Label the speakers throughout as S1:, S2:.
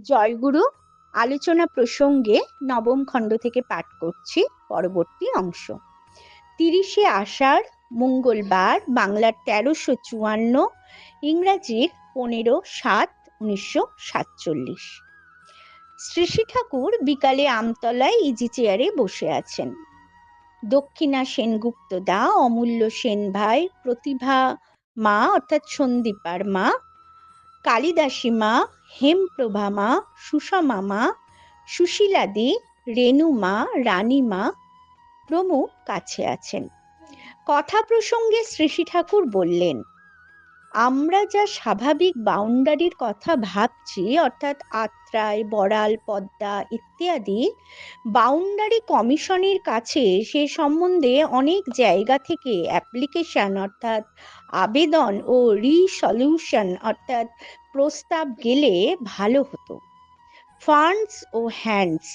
S1: জয়গুরু আলোচনা প্রসঙ্গে নবম খণ্ড থেকে পাঠ করছি, পরবর্তী অংশ। তিরিশে আষাঢ়, মঙ্গলবার, বাংলার তেরোশো চুয়ান্ন, ইংরাজির পনেরো সাত, উনিশশো সাতচল্লিশ। শ্রী ঠাকুর বিকালে আমতলায় ইজি চেয়ারে বসে আছেন। দক্ষিণা সেনগুপ্ত দা, অমূল্য সেন ভাই, প্রতিভা মা, অর্থাৎ সন্দীপার মা, কালিদাসী মা হেমপ্রভা মা, সুষমা মা সুশীলাদি রেণু মা, রানী মা প্রমুখ কাছে আছেন। কথা প্রসঙ্গে শ্রী ঠাকুর বললেন, আমরা যা স্বাভাবিক বাউন্ডারির কথা ভাবছি, অর্থাৎ আত্রায়, বড়াল, পদ্মা ইত্যাদি, বাউন্ডারি কমিশনের কাছে সে সম্বন্ধে অনেক জায়গা থেকে অ্যাপ্লিকেশন, অর্থাৎ আবেদন ও রিসলিউশন, অর্থাৎ প্রস্তাব গেলে ভালো হতো। ফান্ডস ও হ্যান্ডস,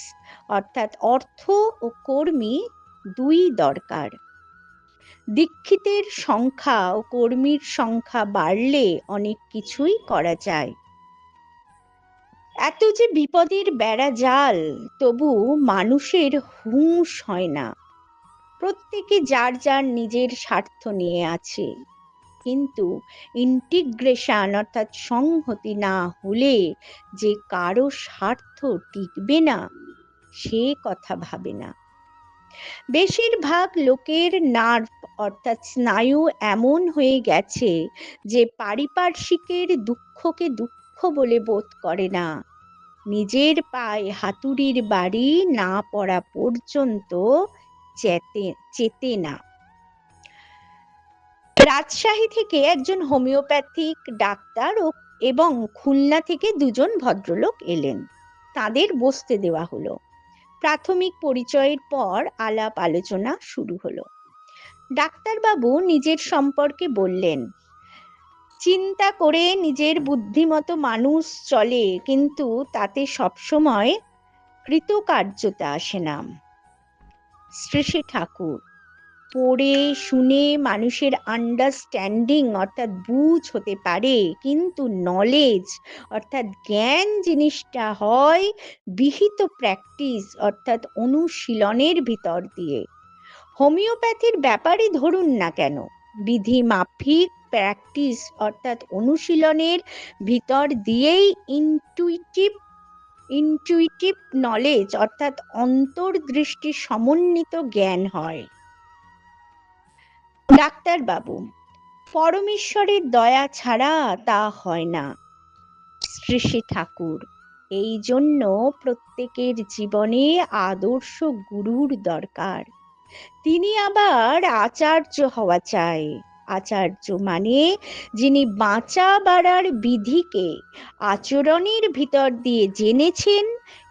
S1: অর্থাৎ অর্থ ও কর্মী দুই দরকার। দীক্ষিতের সংখ্যা ও কর্মীর সংখ্যা বাড়লে অনেক কিছুই করা যায়। এত যে বিপদের বেড়া জাল, তবু মানুষের হুঁশ হয় না। প্রত্যেকে যার যার নিজের স্বার্থ নিয়ে আছে। কিন্তু ইন্টিগ্রেশন অর্থাৎ সংহতি না হলে যে কারও স্বার্থ টিকবে না, সে কথা ভাবে না। বেশিরভাগ লোকের নার্ভ অর্থাৎ স্নায়ু এমন হয়ে গেছে যে পারিপার্শ্বিকের দুঃখকে দুঃখ বলে বোধ করে না। নিজের পায়ে হাতুড়ির বাড়ি না পড়া পর্যন্ত চেতে চেতে না। রাজশাহী থেকে একজন হোমিওপ্যাথিক ডাক্তার ও এবং খুলনা থেকে দুজন ভদ্রলোক এলেন। তাদের বসতে দেওয়া হলো। প্রাথমিক পরিচয়ের পর আলাপ আলোচনা শুরু হলো। ডাক্তারবাবু নিজের সম্পর্কে বললেন, চিন্তা করে নিজের বুদ্ধিমতো মানুষ চলে, কিন্তু তাতে সবসময় কৃতকার্যতা আসে না। শ্রী ঠাকুর পড়ে শুনে মানুষের আন্ডারস্ট্যান্ডিং অর্থাৎ বুঝ হতে পারে, কিন্তু নলেজ অর্থাৎ জ্ঞান জিনিসটা হয় বিহিত প্র্যাকটিস অর্থাৎ অনুশীলনের ভিতর দিয়ে। হোমিওপ্যাথির ব্যাপারে ধরুন না কেন বিধি মাফিক প্র্যাকটিস অর্থাৎ অনুশীলনের ভিতর দিয়েই ইনটুইটিভ ইনটুইটিভ নলেজ অর্থাৎ অন্তর্দৃষ্টি সমন্বিত জ্ঞান হয়। ডাক্তারবাবু পরমেশ্বরের দয়া ছাড়া তা হয় না। শ্রী ঠাকুর, এই জন্য প্রত্যেকের জীবনে আদর্শ গুরুর দরকার। তিনি আবার আচার্য হওয়া চাই। আচার্য মানে যিনি বাঁচা বাড়ার বিধিকে আচরণের ভিতর দিয়ে জেনেছেন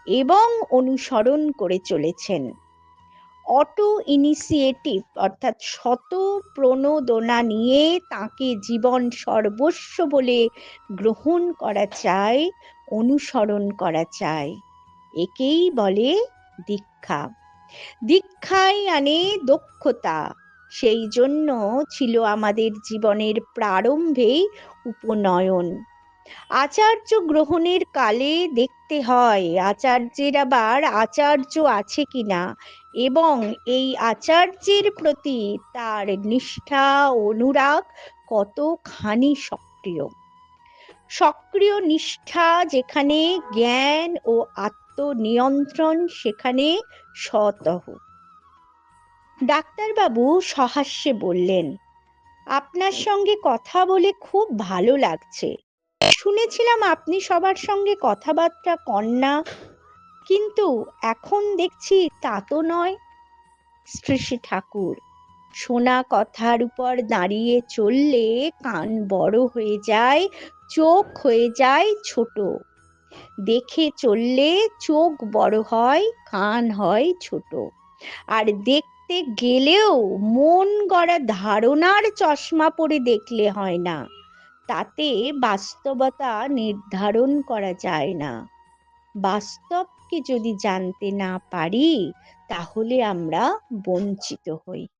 S1: এবং অনুসরণ করে চলেছেন। অটো ইনিশিয়েটিভ অর্থাৎ শত প্রণোদনা নিয়ে তাকে জীবন সর্বস্ব বলে গ্রহণ করা চাই অনুসরণ করা চাই একেই বলে দীক্ষা। দীক্ষাই আনে দক্ষতা। সেই জন্য ছিল আমাদের জীবনের প্রারম্ভেই উপনয়ন। আচার্য গ্রহণের কালে দেখতে হয়। আচার্যের আবার আচার্য আছে কিনা? এবং এই আচার্যের প্রতি তার নিষ্ঠা, অনুরাগ কতখানি সক্রিয়? সক্রিয় নিষ্ঠা যেখানে জ্ঞান ও আত্মনিয়ন্ত্রণ সেখানে সতহ ডাক্তারবাবু সহাস্যে বললেন, আপনার সঙ্গে কথা বলে খুব ভালো লাগছে। শুনেছিলাম আপনি সবার সঙ্গে কথাবার্তা কন্যা কিন্তু এখন দেখছি তা তো নয়। শ্রী ঠাকুর শোনা কথার উপর দাঁড়িয়ে চললে কান বড় হয়ে যায়, চোখ হয়ে যায় ছোট। দেখে চললে চোখ বড় হয়, কান হয় ছোট। আর দেখতে গেলেও মন গড়া ধারণার চশমা পরে দেখলে হয় না। তাতে বাস্তবতা নির্ধারণ করা যায় না। বাস্তবকে যদি জানতে না পারি, তাহলে আমরা বঞ্চিত হই।